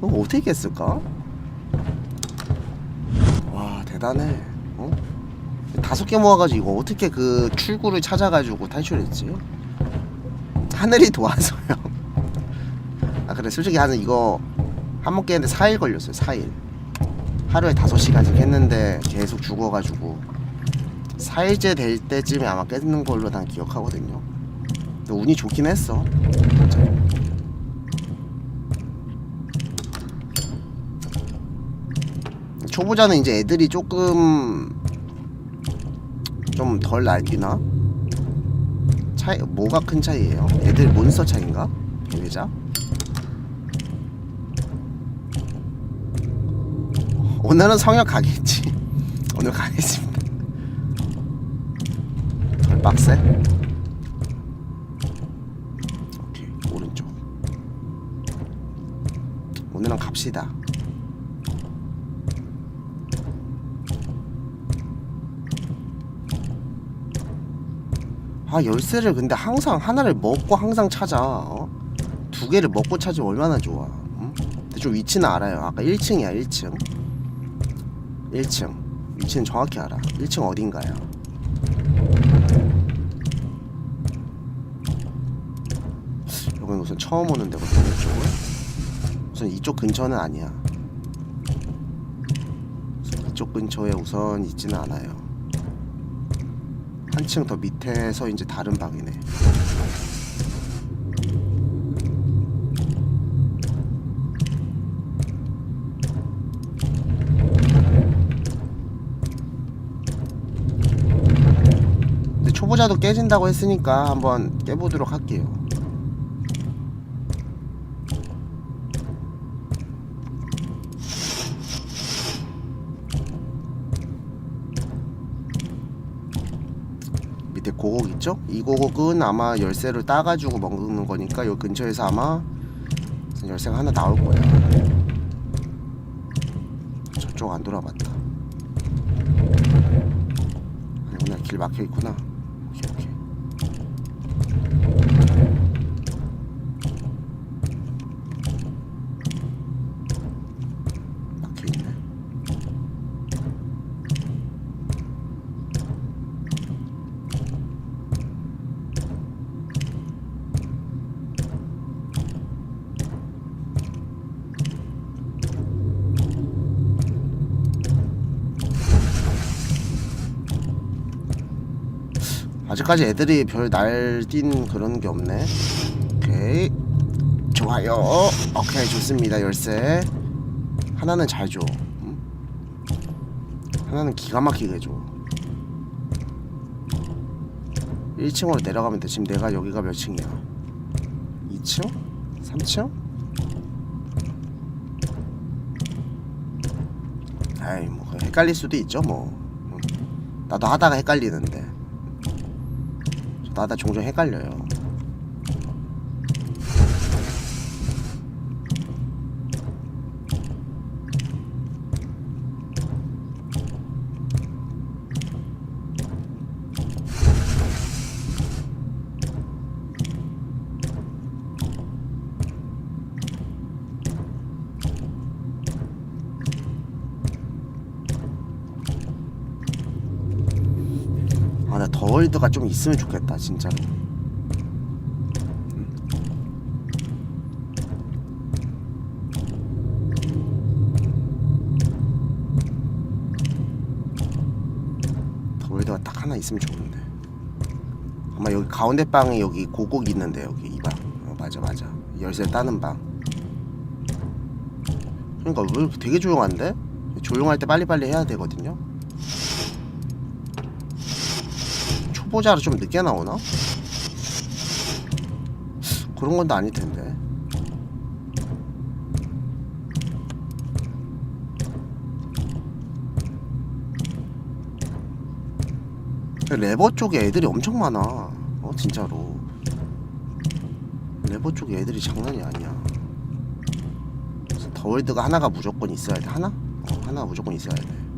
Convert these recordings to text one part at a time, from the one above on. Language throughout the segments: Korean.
그거 어떻게 깼을까? 와 대단해 어? 다섯 개 모아가지고 이거 어떻게 그 출구를 찾아가지고 탈출했지? 하늘이 도와서요 아 그래 솔직히 하는 이거 한 번 깨는데 4일 걸렸어요 4일 하루에 5시간씩 했는데 계속 죽어가지고 4일째 될 때쯤에 아마 깨는 걸로 난 기억하거든요 근데 운이 좋긴 했어 진짜. 초보자는 이제 애들이 조금 좀 덜 날뛰나? 차이 뭐가 큰 차이예요? 애들 몬스터 차인가? 배회자? 오늘은 성역 가겠지. 오늘 가겠습니다. 덜 빡세? 오케이 오른쪽. 오늘은 갑시다. 아 열쇠를 근데 항상 하나를 먹고 항상 찾아. 어? 두 개를 먹고 찾으면 얼마나 좋아. 응? 대충 위치는 알아요. 아까 1층이야 1층. 1층. 위치는 정확히 알아. 1층 어딘가요? 여긴 우선 처음 오는 데거든요 이쪽은 우선 이쪽 근처는 아니야. 이쪽 근처에 우선 있지는 않아요 한층 더 밑에서 이제 다른 방이네. 근데 초보자도 깨진다고 했으니까 한번 깨보도록 할게요. 고곡 있죠? 이 고곡은 아마 열쇠를 따가지고 먹는 거니까 요 근처에서 아마 열쇠가 하나 나올 거야. 저쪽 안 돌아봤다. 아니구나 길 막혀 있구나. 오케이 오케이. 막혀 있네. 아직까지 애들이 별 날뛴 그런 게 없네. 오케이. 좋아요. 오케이, 좋습니다. 열쇠. 하나는 잘 줘. 응? 하나는 기가 막히게 줘. 1층으로 내려가면 돼. 지금 내가 여기가 몇 층이야? 2층? 3층? 아이, 뭐, 헷갈릴 수도 있죠, 뭐. 응. 나도 하다가 헷갈리는데. 나다 종종 헷갈려요. 아, 나 더월드가 좀 있으면 좋겠다, 진짜로. 더월드가 딱 하나 있으면 좋은데. 아마 여기 가운데 방에 여기 고곡 있는데 여기 이 방. 어, 맞아, 맞아. 열쇠 따는 방. 그러니까 왜 되게 조용한데? 조용할 때 빨리빨리 해야 되거든요. 초보자로 좀 늦게 나오나? 그런 건또 아닐 텐데. 레버 쪽에 애들이 엄청 많아. 어 진짜로. 레버 쪽에 애들이 장난이 아니야. 더월드가 하나가 무조건 있어야 돼. 하나? 어, 하나가 무조건 있어야 돼.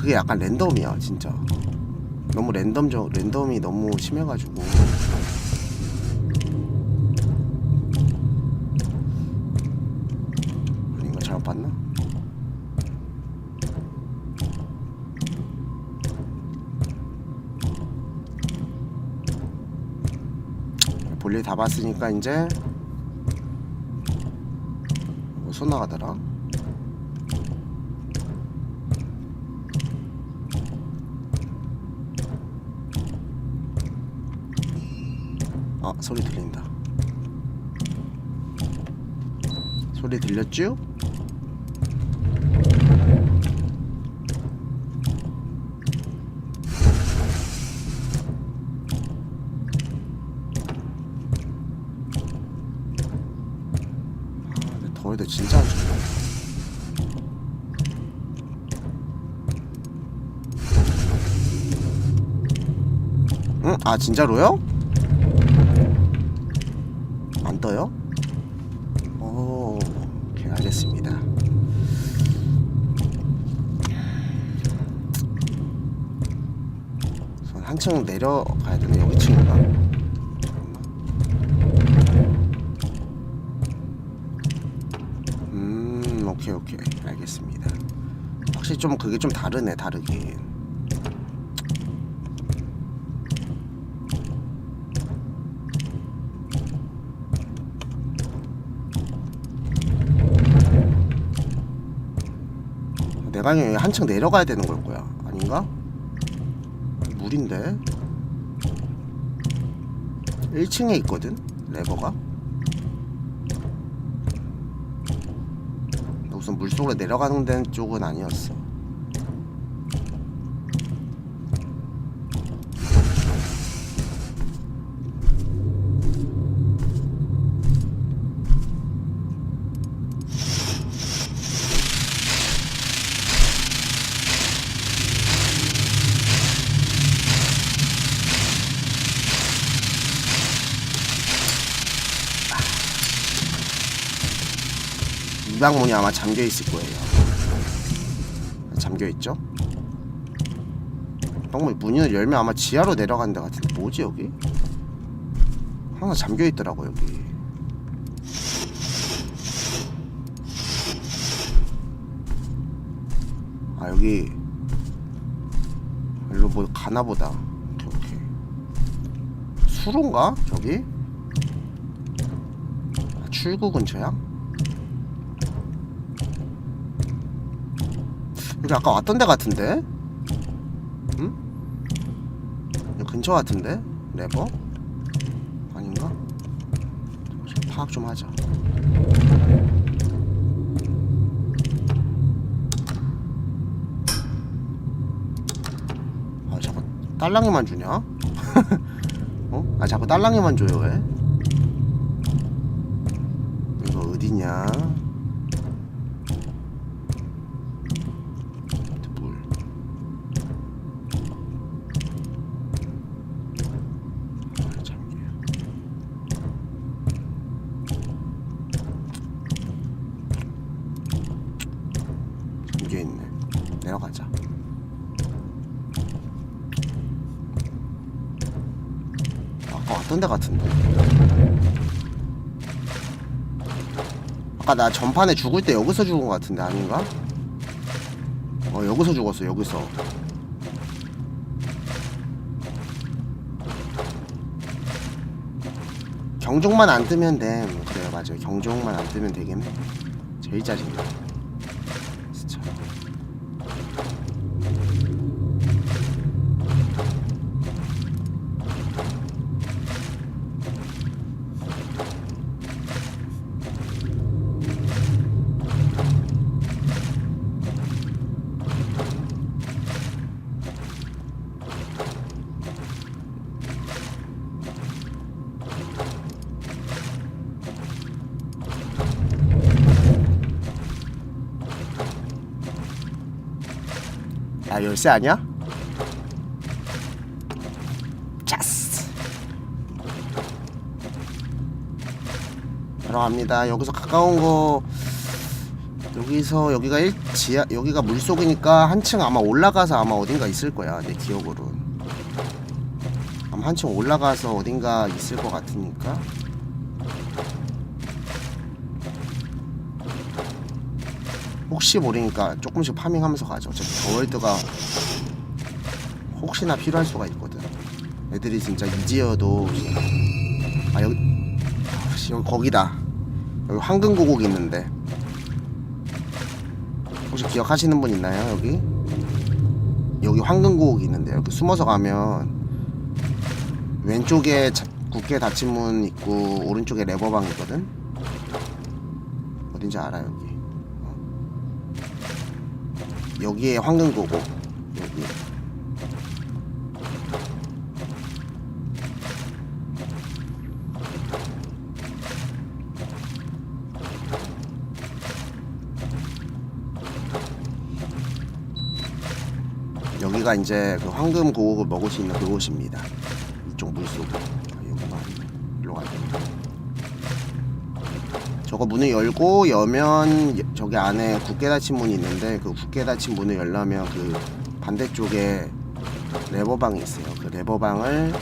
그게 약간 랜덤이야 진짜 너무 랜덤적 랜덤이 너무 심해가지고 아닌가 잘못 봤나? 볼일 다 봤으니까 이제 뭐 손 나가더라. 아 소리 들린다. 소리 들렸죠? 아, 더워도 진짜 안 좋네. 응? 아 진짜로요? 안 떠요? 오, 오케이 알겠습니다. 한층 내려가야 되네 여기 층인가? 음, 오케이 오케이 알겠습니다. 확실히 좀 그게 좀 다르네 다르긴. 여기 한층 내려가야 되는 걸 거야. 아닌가? 물인데. 1층에 있거든 레버가. 우선 물속으로 내려가는 데는 쪽은 아니었어 이 방문이 아마 잠겨 있을 거예요. 잠겨 있죠? 방문 문을 열면 아마 지하로 내려가는 데 같은데 뭐지 여기? 하나 잠겨 있더라고 여기. 아 여기 일로 뭐 가나 보다. 오케이 오케이. 수로인가 저기? 아, 출구 근처야? 여기 아까 왔던 데 같은데? 응? 근처 같은데? 레버? 아닌가? 파악 좀 하자. 아 자꾸 딸랑이만 주냐? 어? 아 자꾸 딸랑이만 줘요 왜? 이거 어디냐? 물. 아, 잠기요. 잠겨 있네. 내려가자. 아까 왔던 데 같은데. 아까 나 전판에 죽을 때 여기서 죽은 것 같은데 아닌가? 어 여기서 죽었어 여기서. 경종만 안 뜨면 돼. 그래 맞아 경종만 안 뜨면 되겠네. 제일 짜증나 야 열쇠 아니야? 짜스. 들어갑니다. 여기서 가까운 거 여기서 여기가 1 지하 여기가 물속이니까 한층 아마 올라가서 아마 어딘가 있을 거야 내 기억으로는 아마 한층 올라가서 어딘가 있을 것 같으니까 혹시 모르니까 조금씩 파밍하면서 가죠. 어차피 저 월드가 혹시나 필요할 수가 있거든. 애들이 진짜 이지어도 아 여기 아, 씨, 여기 거기다. 여기 황금 고곡 있는데. 혹시 기억하시는 분 있나요 여기? 여기 황금 고곡이 있는데. 여기 숨어서 가면 왼쪽에 자- 굳게 닫힌 문 있고 오른쪽에 레버방 있거든? 어딘지 알아 여기? 어? 여기에 황금 고곡 여기 여기가 이제 그 황금 고옥을 먹을 수 있는 그곳입니다. 저거 문을 열고 여면 여- 저기 안에 굳게 닫힌 문이 있는데 그 굳게 닫힌 문을 열려면 그 반대쪽에 레버방이 있어요. 그 레버방을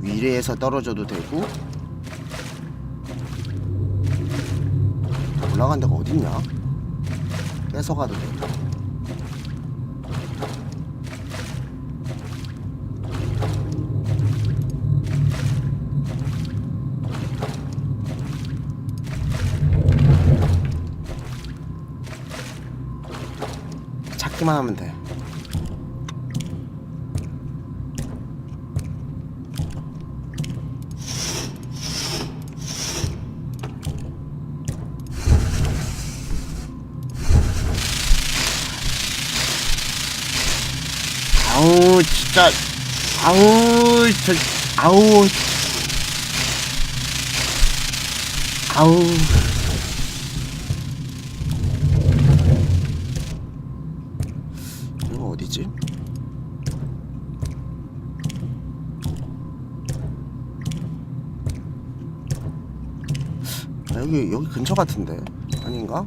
위에서 떨어져도 되고 올라간 데가 어딨냐? 뺏어가도 되고 찾기만 하면 돼. 아우 진짜. 아우 저 아우. 아우 어디지? 아, 여기 여기 근처 같은데 아닌가?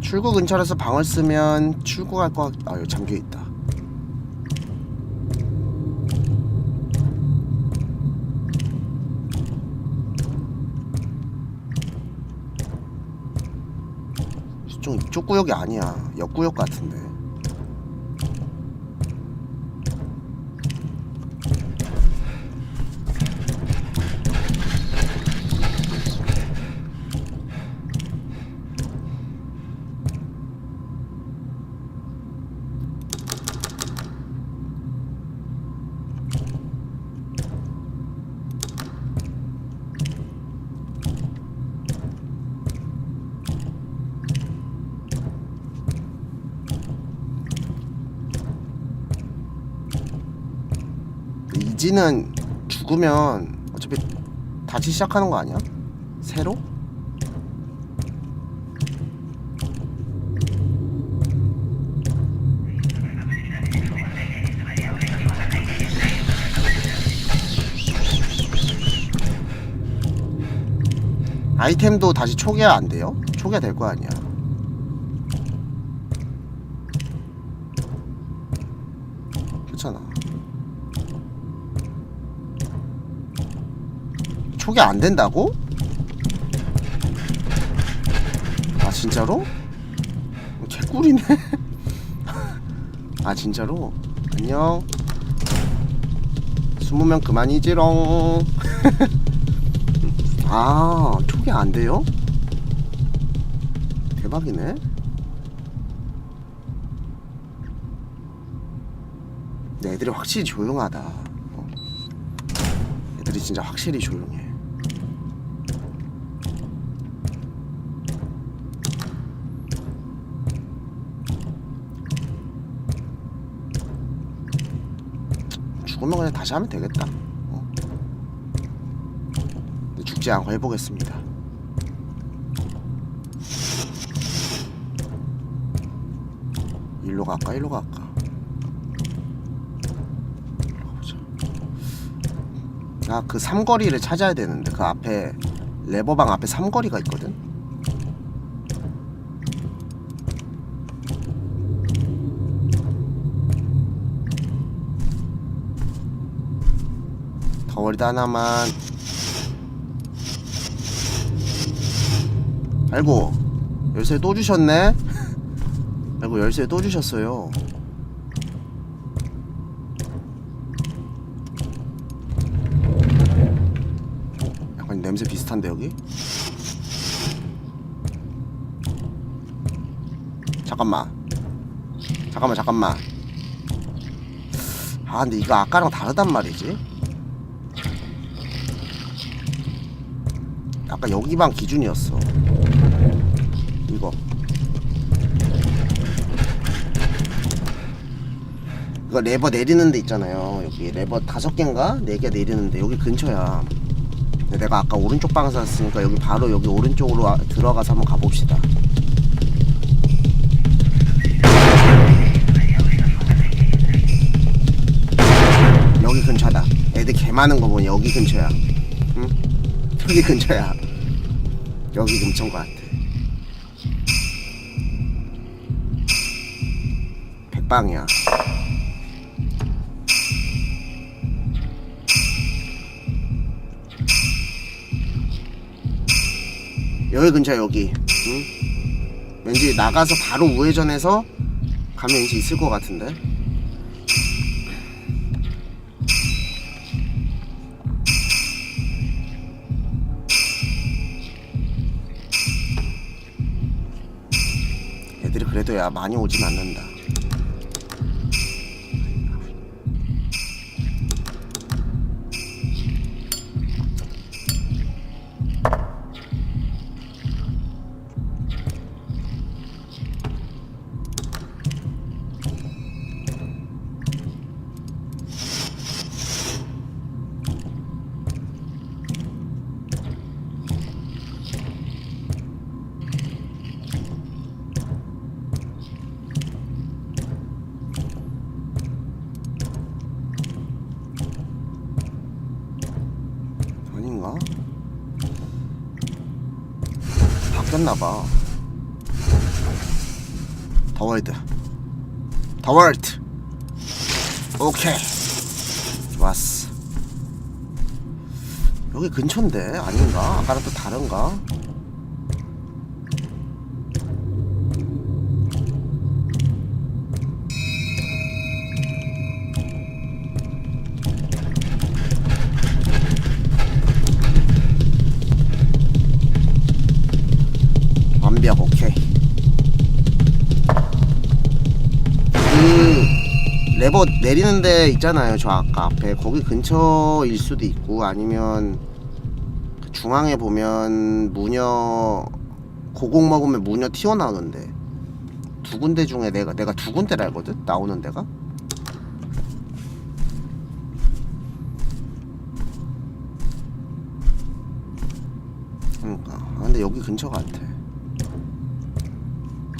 출구 근처라서 방을 쓰면 출구할 것 같... 아 여기 잠겨 있다. 좀 이쪽 구역이 아니야. 옆구역 같은데. 이지는 죽으면 어차피 다시 시작하는 거 아니야? 새로? 아이템도 다시 초기화 안 돼요? 초기화 될 거 아니야? 그렇잖아. 초기 안 된다고? 아 진짜로? 어, 개꿀이네. 아 진짜로? 안녕. 20명 그만이지롱. 아 초기 안 돼요? 대박이네. 근데 애들이 확실히 조용하다. 어. 애들이 진짜 확실히 조용해. 죽으면 그냥 다시 하면 되겠다. 어. 죽지 않고 해보겠습니다. 일로 갈까? 일로 갈까? 아그 삼거리를 찾아야 되는데 그 앞에 레버방 앞에 삼거리가 있거든. 더월드 하나만. 아이고 열쇠 또 주셨네? 아이고 열쇠 또 주셨어요. 약간 냄새 비슷한데 여기? 잠깐만. 잠깐만 잠깐만. 아 근데 이거 아까랑 다르단 말이지 아까 여기만 기준이었어 이거 이거 레버 내리는 데 있잖아요 여기 레버 다섯 개인가 네 개 내리는데 여기 근처야 내가 아까 오른쪽 방에서 왔으니까 여기 바로 여기 오른쪽으로 와- 들어가서 한번 가봅시다 여기 근처다. 애들 개 많은 거 보니 여기 근처야. 응? 여기 근처야. 여기 근처인 것 같아. 백방이야. 여기 근처 여기. 응? 왠지 나가서 바로 우회전해서 가면 왠지 있을 것 같은데. 그래도 야 많이 오진 않는다. 바뀌었나봐. 더월드. 더월드. 오케이. 좋았어. 여기 근처인데 아닌가? 아까랑 또 다른가? 내리는 데 있잖아요 저 아까 앞에. 거기 근처일 수도 있고 아니면 그 중앙에 보면 무녀 고공 먹으면 무녀 튀어나오는데. 두 군데 중에 내가 내가 두 군데를 알거든? 나오는 데가? 그러니까. 아, 근데 여기 근처 같아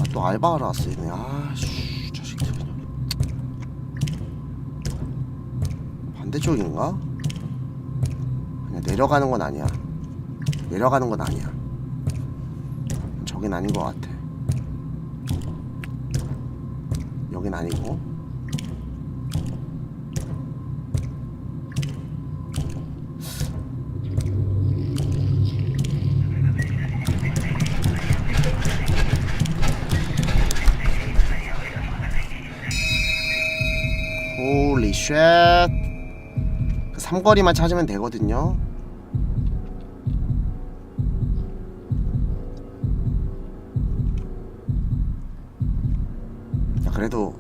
아, 또 알바하러 왔어 얘네. 아씨 자식들 그냥 반대쪽인가? 그냥 내려가는 건 아니야 내려가는 건 아니야 저긴 아닌 것 같아 여긴 아니고 홀리 쉣. 그 삼거리만 찾으면 되거든요. 야, 그래도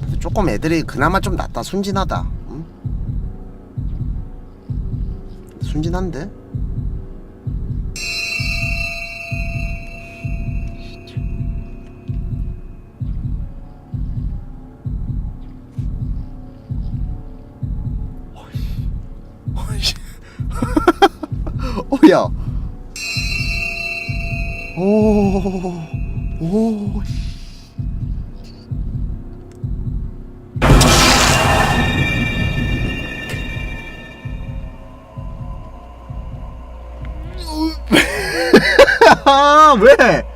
그래도 조금 애들이 그나마 좀 낫다. 순진하다. 응? 순진한데? 야. 오. 오. 아, 왜?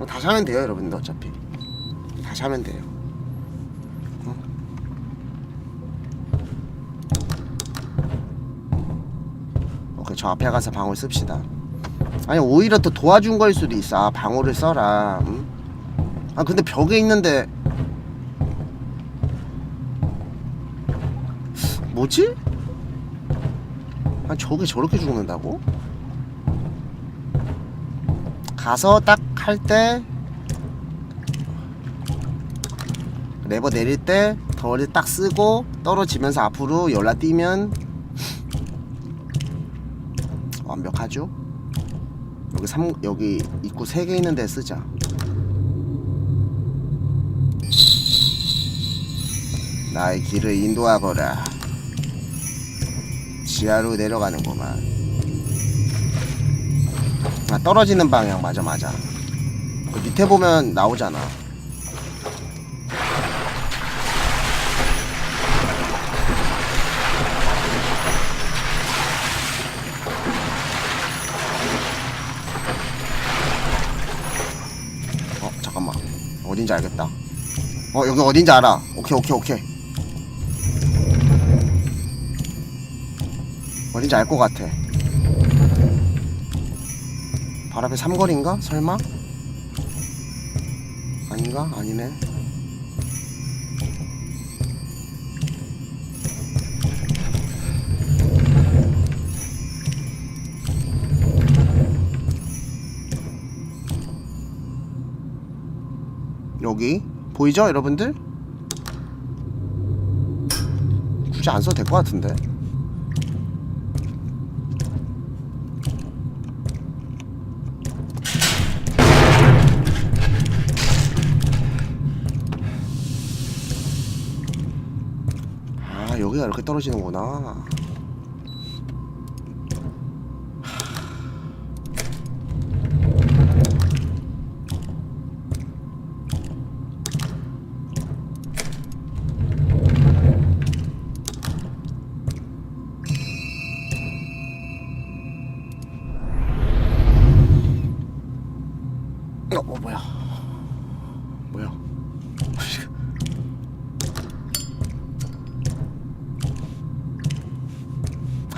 어, 다시 하면 돼요 여러분들 어차피 다시 하면 돼요 어? 오케이 저 앞에 가서 방울 씁시다 아니 오히려 더 도와준 걸 수도 있어 아, 방울을 써라 음? 아 근데 벽에 있는데 뭐지? 아 저게 저렇게 죽는다고? 가서 딱 할때 레버 내릴 때 덜을 딱 쓰고 떨어지면서 앞으로 열라 뛰면 완벽하죠? 여기 3 여기 입구 3개 있는 데 쓰자. 나의 길을 인도하거라. 지하로 내려가는구만. 아 떨어지는 방향 맞아 맞아 그 밑에 보면 나오잖아. 어 잠깐만. 어딘지 알겠다. 어 여기 어딘지 알아. 오케이 오케이 오케이. 어딘지 알 것 같아. 앞에 삼거리인가? 설마? 아닌가? 아니네 여기 보이죠 여러분들? 굳이 안 써도 될 것 같은데 이렇게 떨어지는구나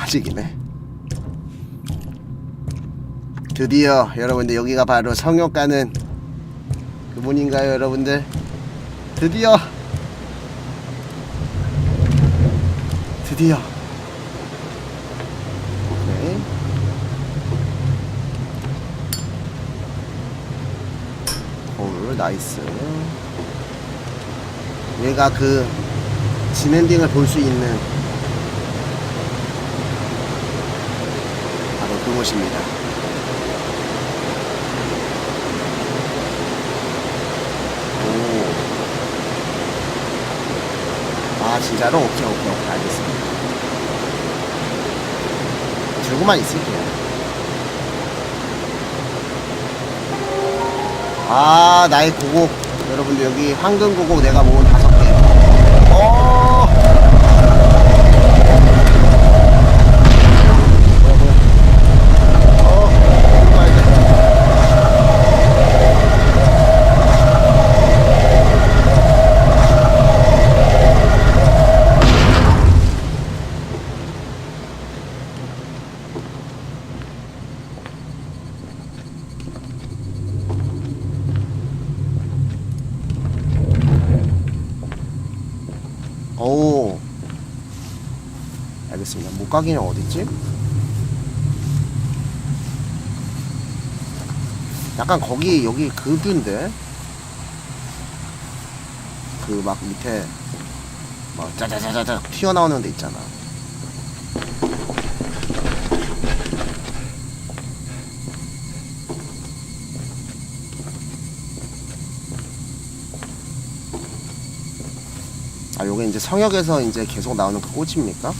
아직이네. 드디어 여러분들 여기가 바로 성역 가는 그분인가요 여러분들? 드디어! 드디어! 오케이. 홀 나이스. 얘가 그 진엔딩을 볼 수 있는 바로 그 곳입니다. 오. 아 진짜로 오케이 오케이 오케이 알겠습니다. 들고만 있을게요. 아 나의 고곡 여러분들 여기 황금 고곡 내가 모은 다섯 개. 어. 뭐야 뭐야. 어. 이거 알겠다. 오. 알겠습니다. 목각이는 어딨지? 약간 거기 여기 그 뷰인데 그 막 밑에 막 짜자자자자 튀어나오는 데 있잖아. 아 요게 이제 성역에서 이제 계속 나오는 그 꽃입니까?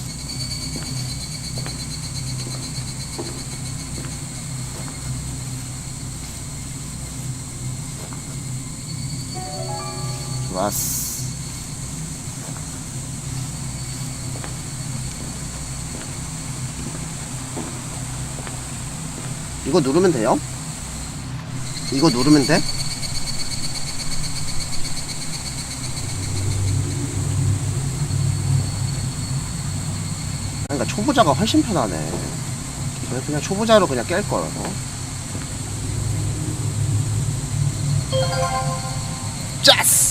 좋았어. 이거 누르면 돼요? 이거 누르면 돼? 그러니까 초보자가 훨씬 편하네. 저는 그냥 초보자로 그냥 깰 거라서. 짜스!